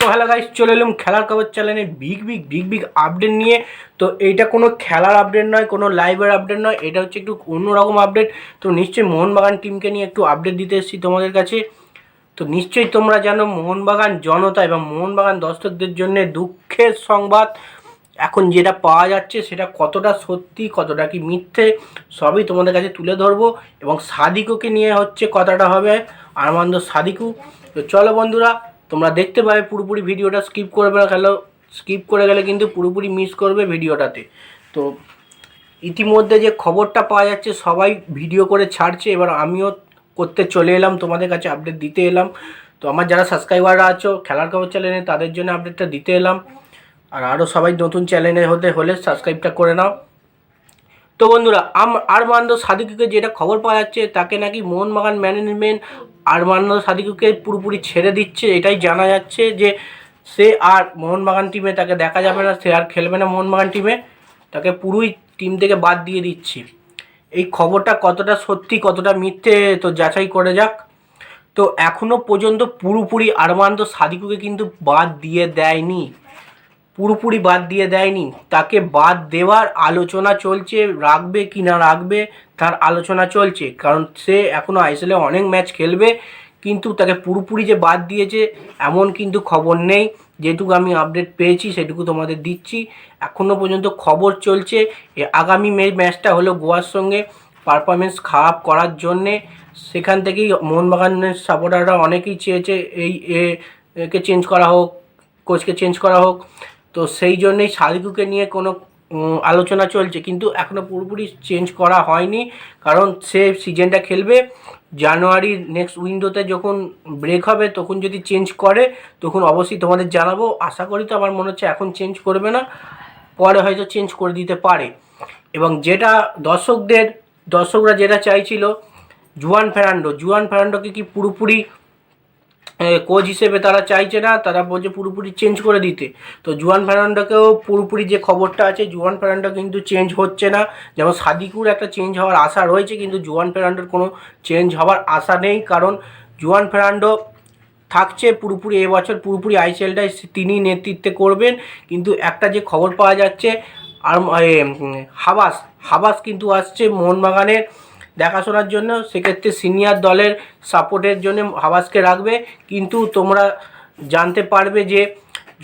তো hello guys চলে এলাম খেলার খবর চ্যানেলে big big big big update নিয়ে। তো এইটা কোনো খেলার আপডেট নয়, কোনো লাইভের আপডেট নয়, এটা হচ্ছে একটু অন্যরকম আপডেট তো নিশ্চয়ই মোহনবাগান টিমকে নিয়ে একটু আপডেট দিতে এসেছি তোমাদের কাছে। তো নিশ্চয়ই তোমরা জানো মোহনবাগান জনতা এবং মোহনবাগান দর্শকদের জন্য দুঃখের সংবাদ। এখন যেটা পাওয়া যাচ্ছে সেটা কতটা সত্যি, কতটা কি মিথ্যে, সবই তোমাদের কাছে তুলে ধরবো। এবং সাদিকুকে নিয়ে হচ্ছে কথাটা হবে আরমান্দ সাদিকু। তো চলো বন্ধুরা তোমরা দেখতে পাবে পুরোপুরি ভিডিওটা স্কিপ করবে না গেলেও স্কিপ করে গেলে কিন্তু পুরোপুরি মিস করবে ভিডিওটাতে। তো ইতিমধ্যে যে খবরটা পাওয়া যাচ্ছে, সবাই ভিডিও করে ছাড়ছে। এবার আমিও করতে চলে এলাম, তোমাদের কাছে আপডেট দিতে এলাম। তো আমার যারা সাবস্ক্রাইবাররা আছো, খেলার খবর চ্যানেলে তাদের জন্য আপডেটটা দিতে এলাম। আর আরও সবাই নতুন চ্যানেলে হতে হলে সাবস্ক্রাইবটা করে নাও। তো বন্ধুরা, আম আরমান্দ সাদিকুকে যেটা খবর পাওয়া যাচ্ছে, তাকে নাকি মোহনবাগান ম্যানেজমেন্ট আরমান্দ সাদিকুকে পুরোপুরি ছেড়ে দিচ্ছে, এটাই জানা যাচ্ছে যে সে আর মোহনবাগান টিমে তাকে দেখা যাবে না, সে আর খেলবে না মোহনবাগান টিমে। তাকে পুরোই টিম থেকে বাদ দিয়ে দিচ্ছি। এই খবরটা কতটা সত্যি, কতটা মিথ্যে, তো যাচাই করে যাক। তো এখনও পর্যন্ত পুরোপুরি আরমান্দ সাদিকুকে কিন্তু বাদ দিয়ে দেয়নি। পুরোপুরি বাদ দিয়ে দেয়নি। তাকে বাদ দেওয়ার আলোচনা চলছে, রাখবে কি না রাখবে, তার আলোচনা চলছে। কারণ সে এখনও আইসেলে অনেক ম্যাচ খেলবে, কিন্তু তাকে পুরোপুরি যে বাদ দিয়েছে, এমন কিন্তু খবর নেই। যেটুকু আমি আপডেট পেয়েছি, সেটুকু তোমাদের দিচ্ছি। এখনও পর্যন্ত খবর চলছে আগামী মে ম্যাচটা হলো গোয়ার সঙ্গে পারফরমেন্স খারাপ করার জন্যে। সেখান থেকেই মোহনবাগানের সাপোর্টাররা অনেকেই চেয়েছে, এই একে চেঞ্জ করা হোক কোচকে চেঞ্জ করা হোক। তো সেই জন্যেই সাদিকুকে নিয়ে কোনো আলোচনা চলছে। কিন্তু এখনও পুরোপুরি চেঞ্জ করা হয়নি, কারণ সে সিজনটা খেলবে। জানুয়ারির নেক্সট উইন্ডোতে যখন ব্রেক হবে, তখন যদি চেঞ্জ করে, তখন অবশ্যই তোমাদের জানাব। আশা করি তো আমার মনে হচ্ছে এখন চেঞ্জ করবে না, পরে হয়তো চেঞ্জ করে দিতে পারে। এবং যেটা দর্শকদের, দর্শকরা যেটা চাইছিল, জুয়ান ফেরান্ডো, জুয়ান ফেরান্ডোকে কি পুরোপুরি কোচ হিসেবে তারা চাইছে না, তারা বলছে পুরোপুরি চেঞ্জ করে দিতে। তো জুয়ান ফেরান্ডোকেও পুরোপুরি যে খবরটা আছে, জুয়ান ফেরান্ডো কিন্তু চেঞ্জ হচ্ছে না। যেমন সাদিকুর একটা চেঞ্জ হওয়ার আশা রয়েছে, কিন্তু জুয়ান ফেরান্ডোর কোনো চেঞ্জ হওয়ার আশা নেই। কারণ জুয়ান ফেরান্ডো থাকছে পুরোপুরি এবছর, পুরোপুরি আইসিএলটাই তিনি নেতৃত্বে করবেন। কিন্তু একটা যে খবর পাওয়া যাচ্ছে আর হাবাস হাবাস কিন্তু আসছে মোহনবাগানের। দেখাশোনার জন্য সেক্ষেত্রে সিনিয়র দলের সাপোর্টের জন্য হাবাসকে রাখবে। কিন্তু তোমরা জানতে পারবে যে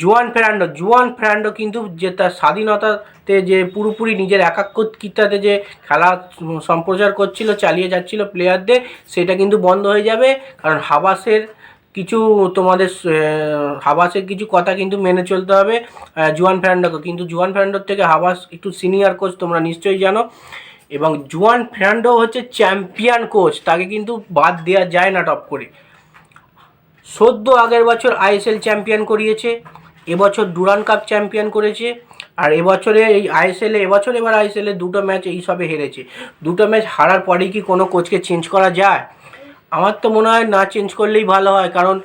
জুয়ান ফেরান্ডো জুয়ান ফেরান্ডো কিন্তু যে তার স্বাধীনতাতে যে পুরোপুরি নিজের একাকিত্বতে যে খেলা সম্প্রচার করছিল, চালিয়ে যাচ্ছিল প্লেয়ারদের সেটা কিন্তু বন্ধ হয়ে যাবে। কারণ হাবাসের কিছু তোমাদের হাবাসের কিছু কথা কিন্তু মেনে চলতে হবে জুয়ান ফেরান্ডোকে। কিন্তু জুয়ান ফেরান্ডোর থেকে হাবাস একটু সিনিয়র কোচ তোমরা নিশ্চয়ই জানো। এবং জুয়ান ফেরান্ডো হচ্ছে চ্যাম্পিয়ন কোচ, তাকে কিন্তু বাদ দেওয়া যায় না টপ করে। সদ্য আগের বছর আইএসএল চ্যাম্পিয়ন করিয়েছে, এবছর ডুরান কাপ চ্যাম্পিয়ন করেছে, আর এবছরে এই আইএসএলে এবছর এবার আইএসএলে দুটো ম্যাচ এই সবে হেরেছে। দুটো ম্যাচ হারার পরেই কি কোনো কোচকে চেঞ্জ করা যায়? আমার তো মনে হয় না চেঞ্জ করলেই ভালো হয়, কারণ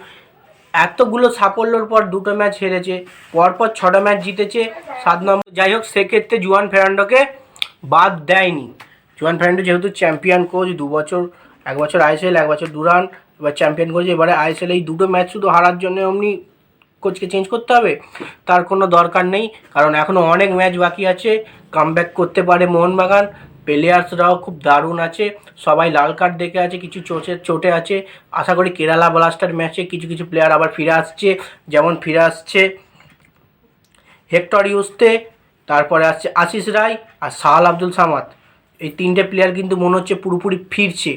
এতগুলো সাফল্যর পর দুটো ম্যাচ হেরেছে, পরপর ছটা ম্যাচ জিতেছে, সাত নম্বর যাই হোক, সেক্ষেত্রে জুয়ান ফেরান্ডোকে বাদ দেয়নি। জুয়ান ফেরান্ডো যেহেতু চ্যাম্পিয়ন কোচ, দু বছর, এক বছর আইএসএল, এক বছর দুরান, এবার চ্যাম্পিয়ন করেছে এবারে আইএসএল, এই দুটো ম্যাচ শুধু হারার জন্য অমনি কোচকে চেঞ্জ করতে হবে, তার কোনো দরকার নেই, কারণ এখনও অনেক ম্যাচ বাকি আছে কামব্যাক করতে পারে মোহনবাগান প্লেয়ার্সরাও খুব দারুণ আছে, সবাই লাল কার্ড দেখে আছে, কিছু চোটে চোটে আছে, আশা করি কেরালা ব্লাস্টার ম্যাচে কিছু কিছু প্লেয়ার আবার ফিরে আসছে, যেমন ফিরে আসছে হেক্টর ইউস্তে তারপরে আসছে আশিস রায় আর সাহাল আব্দুল সামাদ। এই তিনটে প্লেয়ার কিন্তু মনে হচ্ছে পুরোপুরি ফিরছে।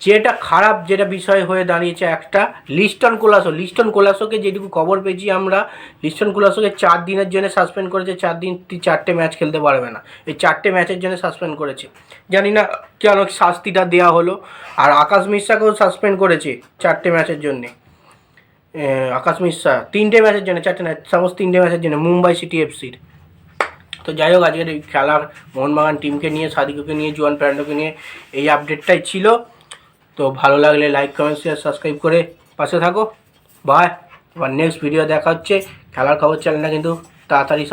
যেটা খারাপ, যেটা বিষয় হয়ে দাঁড়িয়েছে একটা, লিস্টন কোলাসো। লিস্টন কোলাসোকে যেটুকু খবর পেয়েছি আমরা, লিস্টন কোলাসোকে চার দিনের জন্য সাসপেন্ড করেছে, চার দিন চারটে ম্যাচ খেলতে পারবে না। এই চারটে ম্যাচের জন্য সাসপেন্ড করেছে। জানি না কেন শাস্তিটা দেওয়া হলো। আর আকাশ মিশ্রাকেও সাসপেন্ড করেছে চারটে ম্যাচের জন্যে। আকাশ মিশ্রা, তিনটে ম্যাচের জন্য, চারটে ম্যাচ সমস্ত তিনটে ম্যাচের জন্য, মুম্বাই সিটি এফসির তো যাই হোক, আজকের এই খেলার মোহনবাগান টিমকে নিয়ে, সাদিকুকে নিয়ে, জুয়ান প্যান্ডোকে নিয়ে এই আপডেটটাই ছিল। তো ভালো লাগলে লাইক কমেন্ট শেয়ার সাবস্ক্রাইব করে পাশে থাকো। বাই আবার নেক্সট ভিডিও দেখা হচ্ছে। খেলার খবর চ্যানেলটা কিন্তু তাড়াতাড়ি